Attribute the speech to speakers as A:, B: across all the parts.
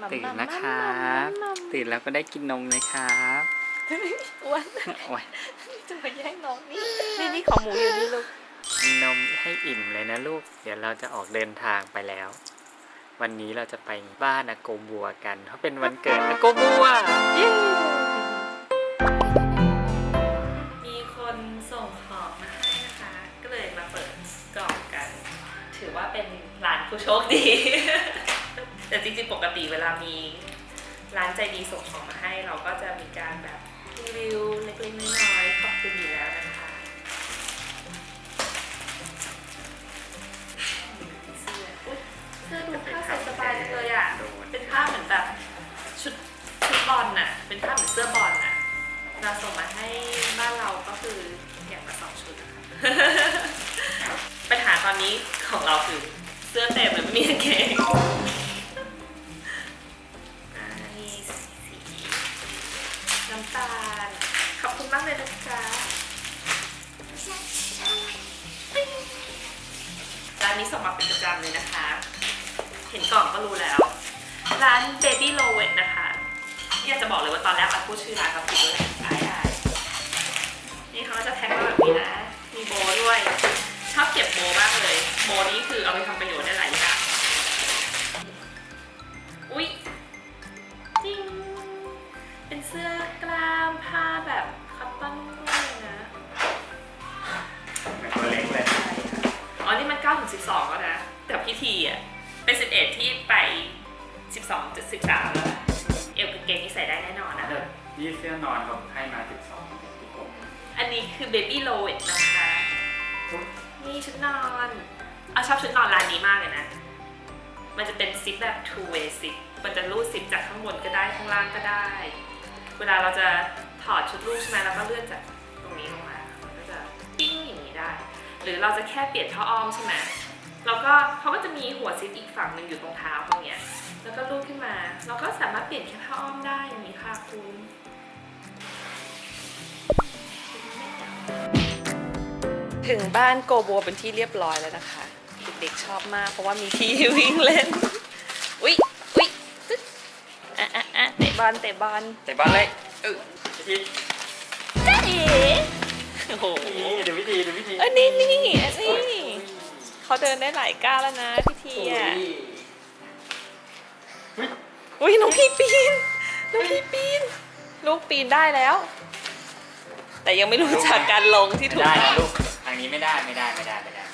A: มัม
B: ตื่น
A: มัม
B: นะค
A: มั
B: รั
A: ม
B: บ
A: มัม
B: ตื่นแล้วก็ได้กินนมเลยครับ
A: อ้วน
B: โอ้ย
A: จะมาแย่งน้องนี่นี่นี่ของหมูอยู่นี่ลูก
B: กินนมให้อิ่มเลยนะลูก เดี๋ยวเราจะออกเดินทางไปแล้ว วันนี้เราจะไปบ้านอาโกบัวกัน เพราะเป็นวันเกิดอาโกบัวเย้
A: มีคนส่งของมาให้นะคะ ก็เลยมาเปิดกล่องกัน ถือว่าเป็นร้านผู้โชคดี แต่จริงๆ ปกติเวลามีร้านใจดีส่งของมาให้ เราก็จะมีการแบบรีวิวเล็กๆน้อยๆขอบคุณอยู่แล้วนะคะเสื้ออุ๊ยเสื้อดูผ้าใส่สบายจังเลยอะ เป็นผ้าเหมือนแบบชุดชุดบอลน่ะ เป็นผ้าเหมือนเสื้อบอลน่ะเราส่งมาให้บ้านเราก็คืออย่างละสองชุดนะคะ ปัญหาตอนนี้ของเราคือเสื้อเต็มเลยไม่มีกางเกง มันจะเป็นซิปแบบ two way zip มันจะรูดซิปจากข้างบนก็ได้ข้างล่างก็ได้ เวลาเราจะถอดชุดลูกใช่ไหมเราก็เลื่อนจากตรงนี้ลงมามันก็จะปิ้งอย่างนี้ได้ หรือเราจะแค่เปลี่ยนผ้าอ้อมใช่ไหมแล้วก็เขาก็จะมีหัวซิปอีกฝั่งหนึ่งอยู่ตรงเท้าตรงเนี้ยแล้วก็ลูดขึ้นมา เราก็สามารถเปลี่ยนแค่ผ้าอ้อมได้อย่างนี้ค่ะคุณถึงบ้านโกโบเป็นที่เรียบร้อยแล้วนะคะ ด็กๆชอบมาก เพราะว่ามีที่วิ่งเล่น อุ๊ยอุ๊ยตึ๊ดอะอะอะเตะบอลเตะบอล
B: แต่บ้านเลยเออวิธี
A: จ้าเอ๋โอ้โห
B: นี่ดูวิธีดูวิธี
A: เอันนี้นี่อันนี้เขาเดินได้หลายก้าวแล้วนะพี่ทีอะ
B: อุ้ย
A: อุ้ยน้องพี่ปีนน้องพี่ปีน ลูกปีนได้แล้ว แต่ยังไม่รู้จักการลงที่
B: ไม่
A: ถูก
B: ได้
A: ต้
B: นะ
A: อง
B: ลูกทางนี้ไม่ได้ไม่ได้ไม่ได้ไม่ได้ไม่ได้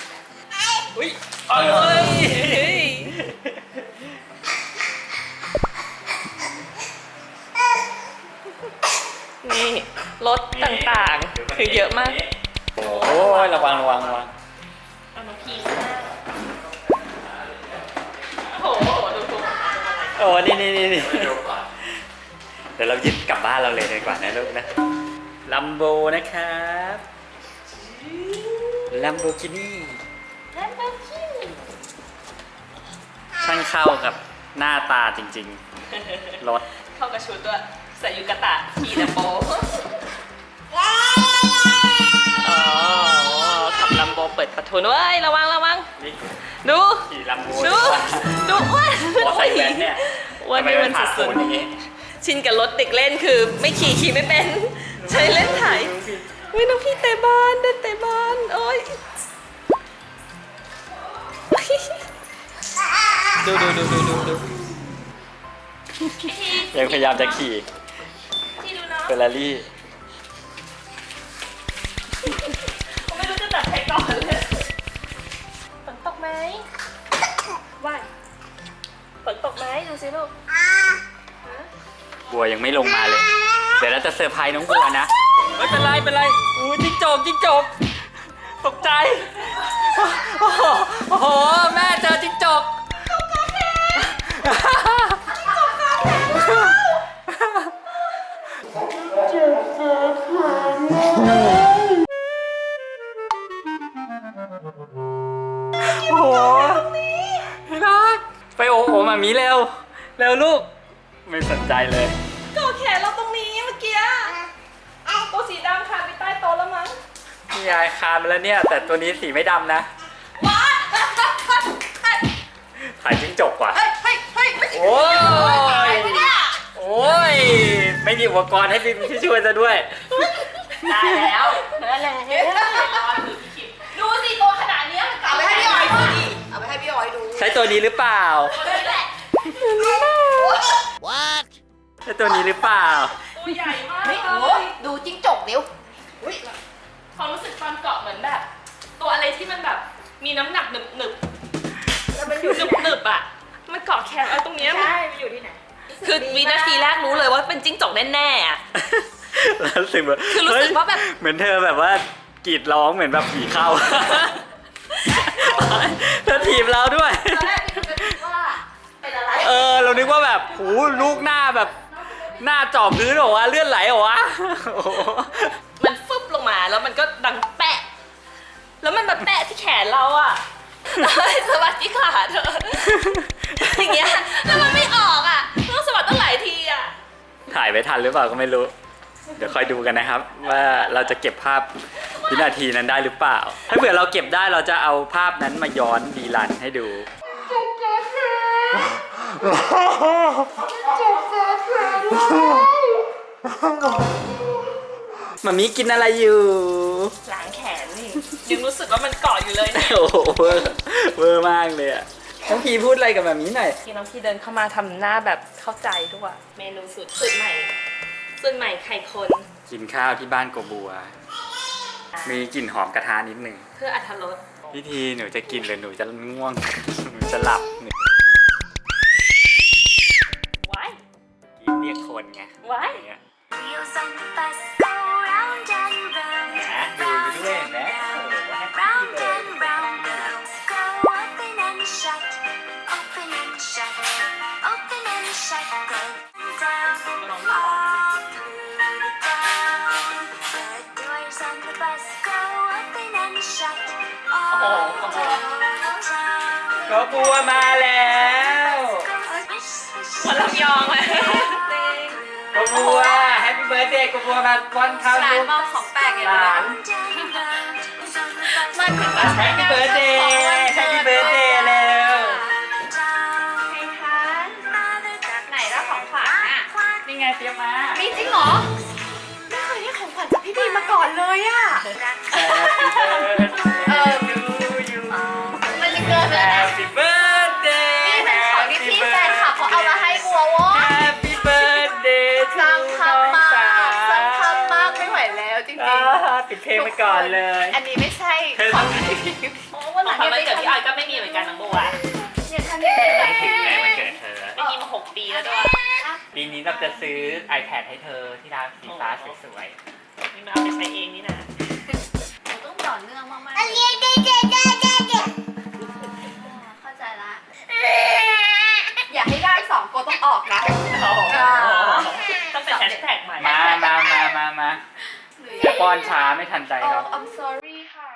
B: อุ้ย
A: เอ้ยเฮ้ยนี่รถต่างๆ คือเยอะมาก
B: โอ้ยระวังระวังระวัง
A: เอามาพีมากโอ้โหดูถูก
B: โอ้นี่นี่นี่นี่เดี๋ยวเรายึดกลับบ้านเราเลยดีกว่านะลูกนะลัมโบนะครับลัมโบกินี่ ช่างเข้ากับหน้าตาจริงๆ รถ
A: เข้ากับชุดด้วยใส่ยูกะตะขี่แต่โปอ๋อขับลัมโบเปิดประตูด้วยระวังระวัง
B: นี่
A: ดู
B: ขี่ลัมโบ
A: ดูดูอ้วน
B: พอใส่แว่นเนี่ย
A: อ้วน
B: ทำไม
A: นี่
B: มั
A: มันน
B: ผ่า
A: สุ
B: ศู
A: ด
B: นย์อย่างงี้
A: ๆชินกับรถเด็กเล่นคือ ไม่ขี่ขี่ไม่เป็น ใช้เล่นถ่ายวิน้องพี่เตะบอลเดินเตะบอลโอ้ย ดูดูดูดูดูดู
B: ยังพยายามจะขี่
A: ที่ดูเนาะ
B: เฟอร์รารี่
A: ไม่รู้จะจับใครก่อนเลยฝนตกไหมว่ายฝนตกไหมดูสิลูก
B: บัวยังไม่ลงมาเลย เดี๋ยวเราจะเซอร์ไพรส์น้องบัวนะไม่เป็นไรเป็นไรอู้จิ้งจกจิ้งจกตกใจ โอ้โห แล้
A: ว
B: เนี่ย แต่ตัวนี้สีไม่ดำนะ
A: ว้าย
B: ถ่ายจิ้งจกว่ะ
A: เฮ้ยเฮ้ยเฮ้ยไม่ใช่
B: โอ้ไม่มีอุปกรณ์ให้พี่พี่ช่วยซะด้วย
A: ได้แล้วนั่นแหละรอถือพี่คิมดูสิตัวขนาดเนี้ยมัน
C: เอาไปให้พี่ออยดูดิเอาไปให้พี่ออยดู
B: ใช้ตัวนี้หรือเปล่า
A: ตัวนี้แหละ
B: ใช้ตัวนี้หรือเปล่า
A: ตัวใหญ่มาก
C: นี่
A: เล
C: โอ้
A: ย
C: ดูจิ้งจกเดี๋ยวอุ้ย
A: ความรู้สึกตอนเกาะเหมือนแบบ ตัวอะไรที่มันแบบมีน้ำหนักหนึบหนึบ
C: แล้วมันอ
A: ห
C: ยู่
A: นึ
C: ที่
A: บ
C: ไหน
A: หนึบอะมันเกาะแขนเอาตรงเนี้ยมัน
C: ใช่มันอยู่ที่ไหน
A: คือวินาทีแรกรู้เลยว่าเป็นจิ้งจกแน่ๆอะ
B: แล้วรู้สึกแบบ
A: คือรู้สึกว่าแบบ
B: เฮ้ยเหมือนเธอแบบว่ากรีดร้องเหมือนแบบผีเข้า เธอถีบเราด้วย
C: ตอนแรกพี่ก็คิดว่าเป็นอะไร
B: เออ เรานึกว่าแบบหูลูกหน้าแบบ หน้าจ่อพื้นเหรอวะเลือดไหลเหรอวะโอ้โห
A: มันฟึบลงมาแล้วมันก็ดังแปะ แล้วมันแบบแปะที่แขนเราอะเฮ้ยสวัสดีค่ะเธออย่างเงี้ยแล้วมันไม่ออกอะต้องสวัสดีตั้งหลายทีอะ
B: ถ่ายไว้ทันหรือเปล่าก็ไม่รู้ เดี๋ยวคอยดูกันนะครับ ว่าเราจะเก็บภาพวินาทีนั้นได้หรือเปล่า ถ้าเผื่อเราเก็บได้เราจะเอาภาพนั้นมาย้อนดีรันให้ดู มามีกินอะไรอยู่
A: ล้างแขนนี่ยังรู้สึกว่ามันเกาะอยู่เลยเนี่ย
B: โอ้โหเวอร์เวอร์มากเลยอะน้องพีพูดอะไรกับแบบนี้หน่อย
A: ที่น้องพี่เดินเข้ามาทำหน้าแบบเข้าใจด้วยเมนูสุดสุดใหม่สุดใหม่ไข่คน
B: กินข้าวที่บ้านโกบัว มีกลิ่นหอมกระทะนิดหนึ่ง
A: เพื่ออัธรส
B: พิธีหนูจะกินหรือหนูจะง่วง หนูจะหลับหนู
A: ว้าย
B: กินเรียกคนไง
A: ว้าย
B: อย่างเงี้ย
D: Wheels on the bus town.
B: โกบัวมาแล้ว
D: Swish, swish,
A: เหมือนลำยองเลย
B: โกบัวแฮปปี้เบิร์ดเดย์โกบัวมาป้อนข้าว
C: ร้าน
B: ลูก
C: มอบของแปลกไง
B: หลาน
D: round and round. Who's on the bus
C: มันคือ
B: แฮปปี้เบิร์ดเดย์แฮปปี้เบิร์ดเดย์เร็ว
D: down?
C: ไหนแล้วของขวัญอะ
B: นี่ไงเตรียมมา
C: มีจริงเหรอไม่เคยได้ของขวัญจากพี่บีมาก่อนเลยอะ เพลงไป
B: ก่อนเลย
C: อันนี้ไม่ใช่
B: เธอ
C: ของ
B: ทำ
C: โอ้วันหลัง
A: ของ
C: อย่า
A: มัน
C: ไป
A: เกิด
C: ทำ
A: พี่ออยก็ไม่มีเหมือนกันน้องบัว
C: อย่าทำอย่างนี้
B: ไม่ถึงไงวันเกิดเธอ
A: ไม่มีมาหกปีแล้วด้วย
B: ปีนี้เราจะซื้อ iPad ให้เธอที่ร้านสีฟ้าสวย
A: นี่มันเอาไปใช้เองนี่นะ
C: เราต้องต่อเนื่องมากๆ
D: อันนี้เด็ดเด็ดเด็ดเด็ดเด็ด
C: เข้าใจละอย่าให้ได้สองโกต้องออกนะ
A: ต้องเป็นแฮชแท็กใหม่
B: ๆมามามามามาจะ ป้อนช้าไม่ทันใจ
C: โอ้
B: หรอก
C: I'm sorry ค่ะ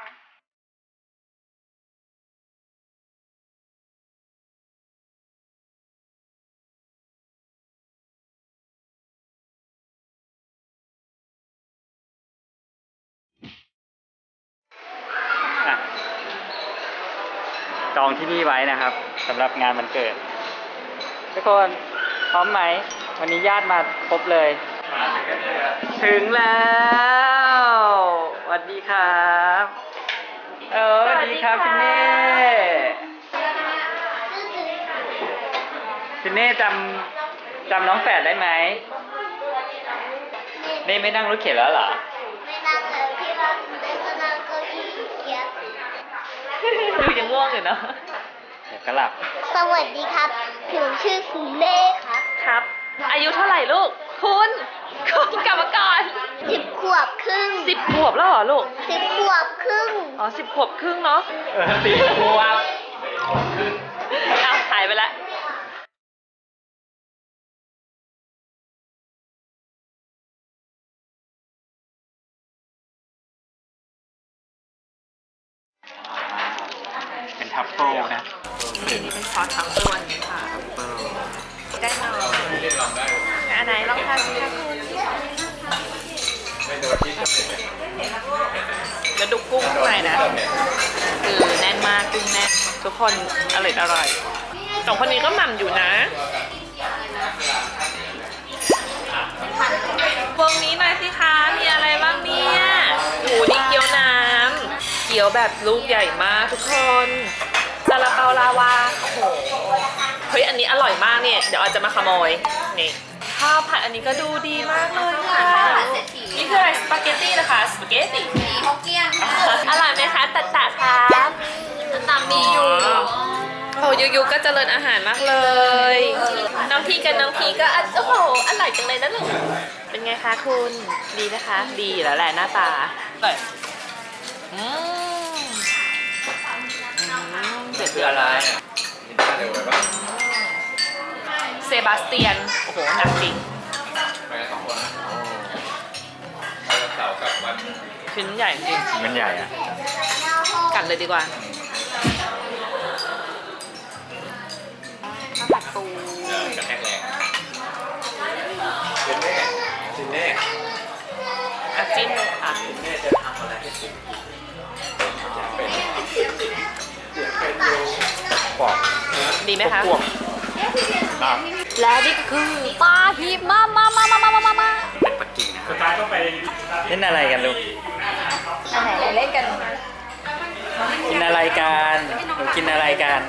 B: อะ จองที่นี่ไว้นะครับสำหรับงานวันเกิด ทุกคนพร้อมไหม วันนี้ญาติมาครบเลย ถึงแล้วสวัสดีครับ เออสวัสดีครับพี่เน่พี่เน่จำจำน้องแฝดได้ไหมเน่ไม่นั่งรถเข็นแล้วเหรอ
D: ไม่นั่งเลยพี่รักเล่นก็นั่งเก็อี้เกียจ
A: ดูยังง่วงอยู่เนาะ
B: เดี๋ยวก็หลับ
D: สวัสดีครับ ผมชื่อคุณเล่ครับ
A: ครับ อายุเท่าไหร่ลูก คุณคุณกลับมาก่อน
D: สิบขวบครึ่ง
A: สิบขวบแล้วเหรอลูก
D: สิบขวบครึ่ง
A: อ๋อสิบขวบครึ่งเนาะ
B: เออตีขวบ
A: อ้าวหายไปแล้ว
B: กระ
A: ดูกกุ้งข้างในนะ คือแน่นมากกุ้งแน่นทุกคนอร่อยอร่อยสองคนนี้ก็หม่ำอยู่นะ
D: วง
A: นี้หน่อสิคะ มีอะไรบ้างเนี่ยโหูนี่เกี๊ยวน้ำ เกี๊ยวแบบลูกใหญ่มากทุกคนซาลาเปาลาวาโอ้โห เฮ้ย อันนี้อร่อยมากเนี่ย เดี๋ยวอาจจะมาขโมย นี่ ข้าวผัดอันนี้ก็ดูดีมากเลยค่ะ
C: เก
A: ตตี้นะคะสปาเกตตี้
C: มีฮกเกี้ยน
A: อร่อยไหมคะตัดตัดครับ
C: ตามมีอยู่
A: โอ้ยูยูก็เจริญอาหารมากเลย น้องพีกับน้องพีก็อะโอ้โหอร่อยจังเลยนะลูกเป็นไงคะคุณดีนะคะ ดีอยู่แล้วแหละหน้าตาอืมอืมเด็ด
B: คืออะไร
A: เซบาสเตียน โอ้โหหนักจริง
E: ไปกันสองคนนะไปวันเสาร์กับวัน
A: ชิ้นใหญ่จริง
B: มันใหญ่อะ
A: กัดเลยดีกว่าข้าวผัดปู
E: เอ่อกระแทกแรงเป็นแน่จินแน่
A: อะจิ้มเลยค่ะ
E: แน่จะทำอะไรให้ผมเป็นเป็นอยู่
B: ปอก
A: ดีไหมคะ
B: พวก
C: และนี่ก็คือปลาหีบมามามามามามามา
B: นอะไรกันลูก
C: อันไหนเล่นกัน
B: กินอะไรกันหนูกินอะไรกัน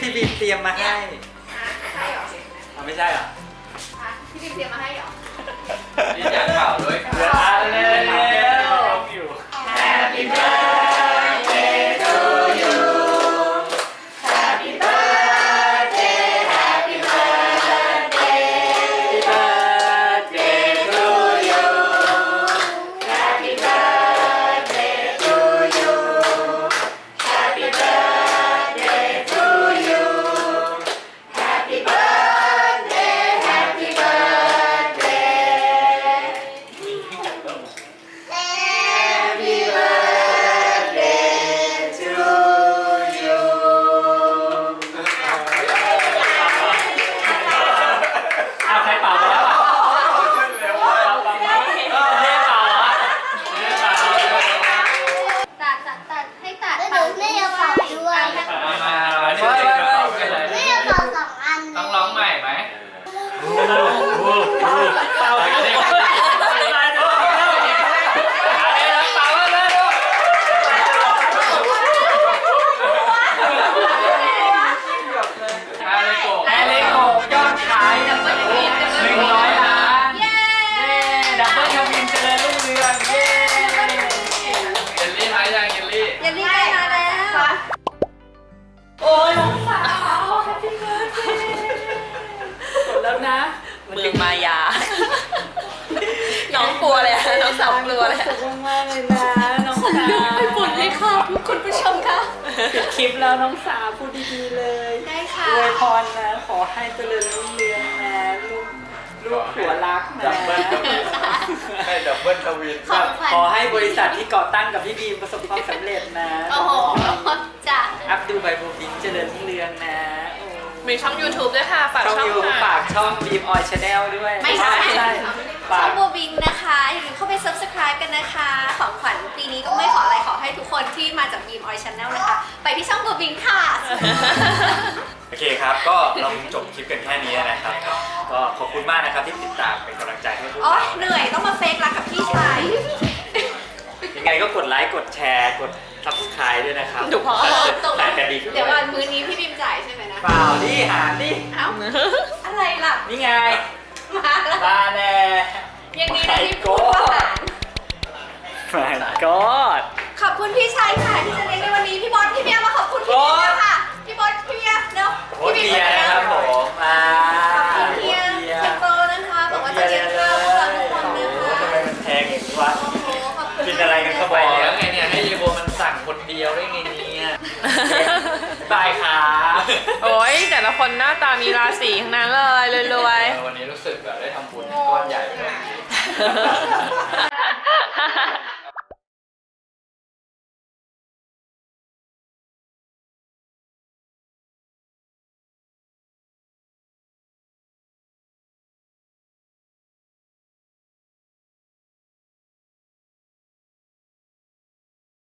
B: พี่บีมเตรียมมาให้เอาไม่ใช่เหรอ
C: พี่บิ๊กเตรียมมาให้เหรอ
E: นี่อยากข่าวด้วย
B: เดี๋ยวเอาเร็วเอา เมือ
C: ง
E: มา
B: ยา น้อง
A: กลัวเลยอะน้องสาวกลัวเลยอะ
B: มากเลยนะน้องสาว
C: ไปปุ่นเลยค่ะคุณผู้ชมค่ะ
B: ปิดคลิปแล้วน้องสาวพูดดีๆเลย
C: ได้ค่ะ
B: อวยพรนะขอให้เจริญรุ่งเรืองนะลูกลูกหัวรักนะ
E: ดับเบิ้ลทวินให้ดับเบิ้ลทวิน
C: ขอบคุณ
B: ขอให้บริษัทที่ก่อตั้งกับพี่บีมประสบความสำเร็จนะ
C: โอ้โหจ้ะ
B: อัพดูไบโบบินเจริญรุ่งเรืองนะโอ้
A: มีช่อง YouTube ด้วยค่ะฝาก
B: ช่อง
A: ช่อง
B: ยู
A: ค่ะ
B: ฝากช่องบีมออยชาแนลด้วย
C: ไม่ใช่
B: ใช่
C: ช่
B: ฝา
C: อกงโบวิงนะคะอย่าลืมเข้าไป subscribe กันนะคะ ของขวัญปีนี้ก็ไม่ขออะไรขอให้ทุกคนที่มาจากบีมออยชาแนลนะคะ ไปที่ช่องโบวิงค่ะ
B: โอเคครับ ก็เราจบคลิปกันแค่นี้นะครับ ก็ขอบคุณมากนะครับที่ติดตามเป็นกำลังใจให้พวก
C: โอ๊
B: เรา
C: ยเหนื่อยต้องมาเฟกรักกับพี่ชาย
B: ยังไงก็กดไลค์ กดแชร์ กด subscribe ด้วยนะครับ
A: ถูกต้อ
C: เป
B: ล่าดิหารดิ
C: เอ้าอะไรล่ะ
B: นี่ไง
C: มาแล้ว
B: มาแน่
C: ยังดีนะที่พูดว่าหาร
B: My God
C: ขอบคุณพี่ชายค่ะที่จะเลี้ยงในวันนี้พี่บอสพี่เบียร์มาขอบคุณพี่เบียร์ค่ะ พี่บอสพี่เบียร์เนาะ
B: โอ้เบียร์นะครับผมมา
C: ขอบคุณเบียร์
B: เนี่
C: ย
E: บายครับ
A: โอ้ยแต่ละคนหน้าตามีราศีทั้งนั้นเลยรวย
E: วันนี้รู้สึกแบบได้ทำบุญก้อนใหญ่